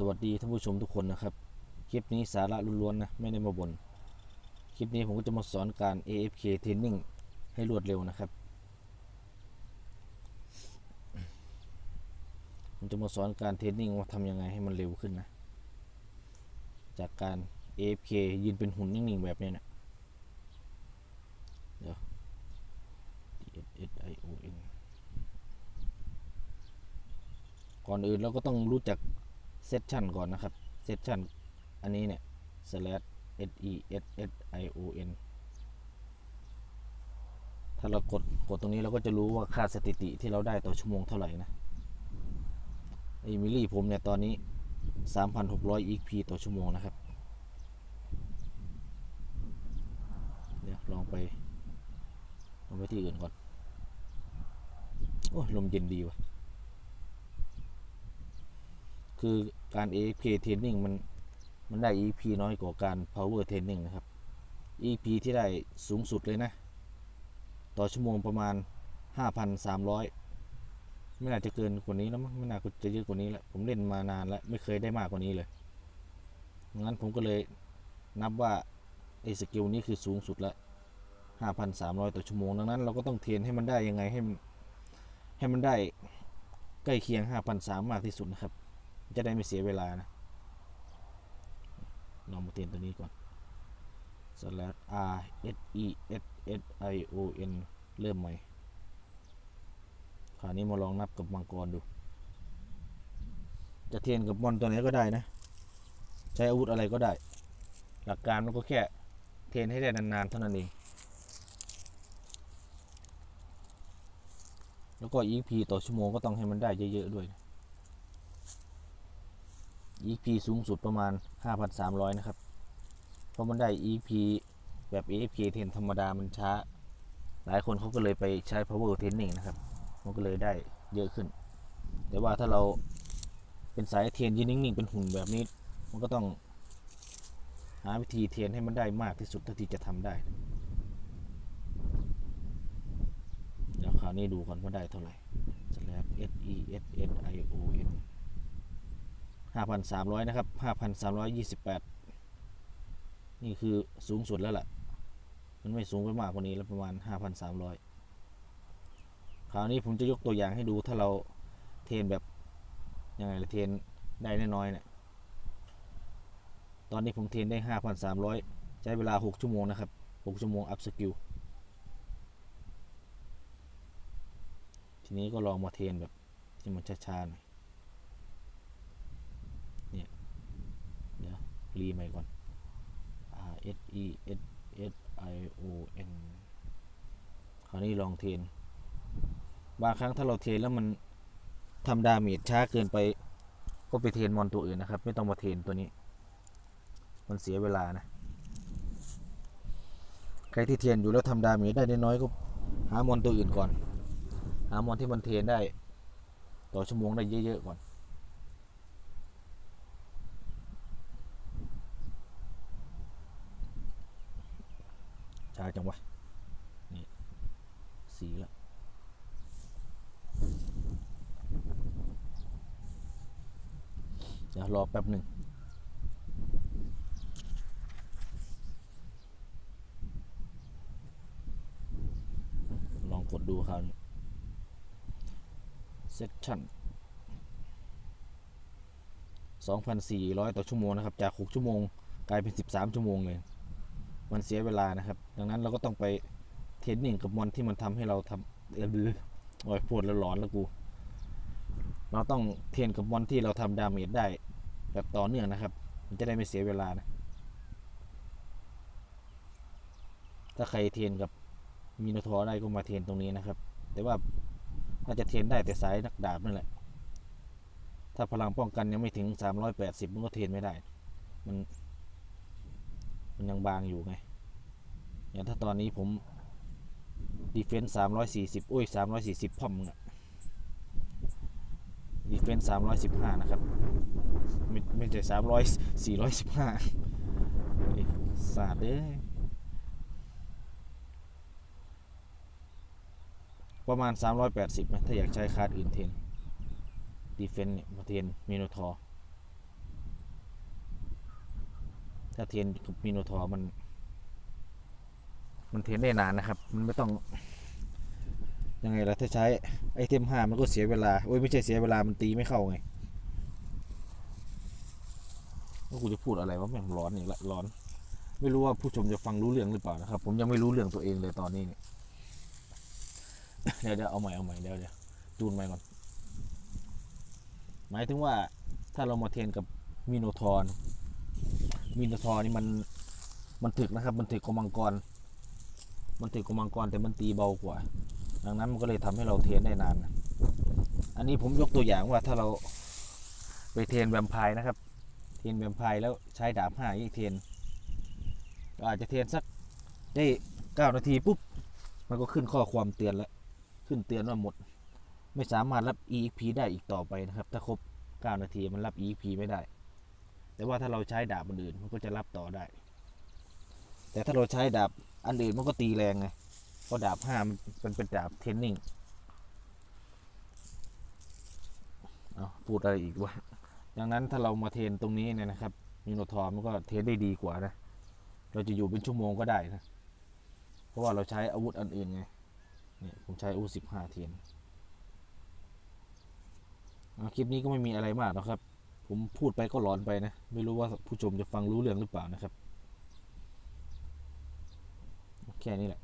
สวัสดีท่านผู้ชมทุกคนนะครับ คลิปนี้สาระล้วนๆนะ ไม่ได้มาบน่นคลิปนี้ผมก็จะมาสอนการ AFK Training ให้รวดเร็วนะครับ ผมจะมาสอนการเทรนนิ่งว่าทำยังไงให้มันเร็วขึ้นนะ จากการ AFK ยืนเป็นหุ่นนิ่งๆ แบบนี้นะเดี๋ยว D S S I O N ก่อนอื่นเราก็ต้องรู้จัก เซสชันก่อนนะครับเซสชันอันนี้เนี่ย slash s e s s i o n ถ้าเรากดกดตรงนี้เราก็จะรู้ว่าค่าสถิติที่เราได้ต่อชั่วโมงเท่าไหร่นะไอมิลี่ผมเนี่ย ตอนนี้ 3,600 EP ต่อชั่วโมงนะครับ เดี๋ยวลองไป ลองไปที่อื่นก่อน โอ้ยลมเย็นดีว่ะ คือการ AFK Training มัน มันได้ EP น้อยกว่าการ Power Training นะครับ EP ที่ได้สูงสุดเลยนะ ต่อชั่วโมงประมาณ 5,300 ไม่น่าจะเกินกว่านี้แล้วมั้งไม่น่าจะเยอะกว่านี้แล้วผมเล่นมานานแล้ว ไม่เคยได้มากกว่านี้เลยงั้นผมก็เลยนับว่าไอ้สกิลนี้คือสูงสุดละ5,300 ต่อชั่วโมง ดังนั้นเราก็ต้องเทรนให้มันได้ยังไงให้มันให้มันได้ใกล้เคียง 5,300 มากที่สุดนะครับ จะได้ไม่เสียเวลานะลองมาเทรนตัวนี้ก่อน slash r s e s s i o n เริ่มใหม่ คราวนี้มาลองนับกับมังกรดู จะเทรนกับมอนตัวไหนก็ได้นะ ใช้อาวุธอะไรก็ได้ หลักการมันก็แค่เทรนให้ได้นานๆเท่านั้นเอง แล้วก็ EP ต่อชั่วโมงก็ต้องให้มันได้เยอะๆด้วยนะ EP สูงสุดประมาณ 5,300 นะครับ เพราะมันได้ EP แบบ AFK เทนธรรมดามันช้า หลายคนเขาก็เลยไปใช้ power training นะครับ มันก็เลยได้เยอะขึ้น แต่ว่าถ้าเราเป็นสายเทรนยืนนิ่งๆ เป็นหุ่นแบบนี้ มันก็ต้องหาวิธีเทรนให้มันได้มากที่สุดเท่าที่จะทำได้ เดี๋ยวคราวนี้ดูก่อนว่าได้เท่าไหร่ slash s e s s i o n 5,300 นะครับ 5,328 นี่คือสูงสุดแล้วล่ะ มันไม่สูงไปมากกว่านี้แล้วประมาณ 5,300 คราวนี้ผมจะยกตัวอย่างให้ดูถ้าเราเทนแบบยังไงละเทนได้น้อยๆเนี่ย ตอนนี้ผมเทนได้ 5,300 ใช้เวลา 6 ชั่วโมงนะครับ 6 ชั่วโมงอัพสกิล ทีนี้ก็ลองมาเทนแบบที่มันช้าๆหน่อย เดี๋ยว รีใหม่ก่อน R S E S S I O N คราวนี้ลองเทน บางครั้งถ้าเราเทนแล้วมันทำดาเมจช้าเกินไป ก็ไปเทนมอนตัวอื่นนะครับ ไม่ต้องมาเทนตัวนี้ มันเสียเวลานะ ใครที่เทนอยู่แล้วทำดาเมจได้น้อยก็หามอนตัวอื่นก่อน หามอนที่มันเทนได้ ต่อชั่วโมงได้เยอะๆก่อน ช้าจังวะ นี่ สีละเดี๋ยวรอแป๊บหนึ่งลองกดดูคราวนี้ Section 2,400 ต่อชั่วโมงนะครับ จาก 6 ชั่วโมง กลายเป็น 13 ชั่วโมงเลย มันเสียเวลานะครับ ดังนั้นเราก็ต้องไปเทรนนิ่งกับมอนที่มันทำให้เราทำเออดื้อโอ้ยปวดแล้วร้อนแล้วกู เราต้องเทรนกับมอนที่เราทำดาเมจได้แบบต่อเนื่องนะครับ มันจะได้ไม่เสียเวลานะ ถ้าใครเทรนกับมีนทอร์ได้ก็มาเทรนตรงนี้นะครับ แต่ว่าน่าจะเทรนได้แต่สายนักดาบนั่นแหละ ถ้าพลังป้องกันยังไม่ถึง 380 มันก็เทรนไม่ได้ มัน มันยังบางอยู่ไง อย่างถ้าตอนนี้ผมดีเฟนส์สามร้อยสี่สิบอุ้ยสามร้อยสี่สิบพอมอะดีเฟนส์สามร้อยสิบห้านะครับ ไม่ไม่ใช่สามร้อยสี่ร้อยสิบห้าสาดเด้ยประมาณ 380นะถ้าอยากใช้คาร์ดอื่นเทนดีเฟนเนี่ยมาเทนเมโนทอร์ถ้าเทรนกับมิโนทอร์มัน มันเทนได้นานนะครับ มันไม่ต้องยังไงล่ะถ้าใช้ไอเทมห้ามันก็เสียเวลาโอ้ยไม่ใช่เสียเวลามันตีไม่เข้าไงว่ากูจะพูดอะไรวะแม่งร้อนอีกละร้อน ไม่รู้ว่าผู้ชมจะฟังรู้เรื่องหรือเปล่านะครับ ผมยังไม่รู้เรื่องตัวเองเลยตอนนี้เนี่ยเดี๋ยวเดี๋ยวเอาใหม่เอาใหม่เดี๋ยวเดี๋ยวจูนใหม่ก่อนหมายถึงว่าถ้าเรามาเทนกับมิโนทอนมิโนทอร์นี่มันมันถึกนะครับ มันถึกกว่ามังกร มันถึกกว่ามังกรแต่มันตีเบากว่า ดังนั้นมันก็เลยทำให้เราเทนได้นาน อันนี้ผมยกตัวอย่างว่าถ้าเราไปเทนแวมไพร์นะครับ เทนแวมไพร์แล้วใช้ดาบห้าอีกเทนก็อาจจะเทนสักได้เก้านาทีปุ๊บ มันก็ขึ้นข้อความเตือนแล้ว ขึ้นเตือนว่าหมด ไม่สามารถรับ EXP ได้อีกต่อไปนะครับ ถ้าครบ 9 นาทีมันรับ EXP ไม่ได้ แต่ว่าถ้าเราใช้ดาบอื่นมันก็จะรับต่อได้ แต่ถ้าเราใช้ดาบอันอื่นมันก็ตีแรงไงเพราะดาบห้ามันเป็นดาบเทนนิ่งเอาพูดอะไรอีกวะดังนั้นถ้าเรามาเทนตรงนี้เนี่ยนะครับมิโนทอร์มันก็เทนได้ดีกว่านะ เราจะอยู่เป็นชั่วโมงก็ได้นะ เพราะว่าเราใช้อาวุธอันอื่นไงเนี่ยผมใช้อาวุธสิบห้าเทนอะคลิปนี้ก็ไม่มีอะไรมากหรอกครับ ผมพูดไปก็หลอนไปนะ ไม่รู้ว่าผู้ชมจะฟังรู้เรื่องหรือเปล่านะครับ แค่นี้แหละ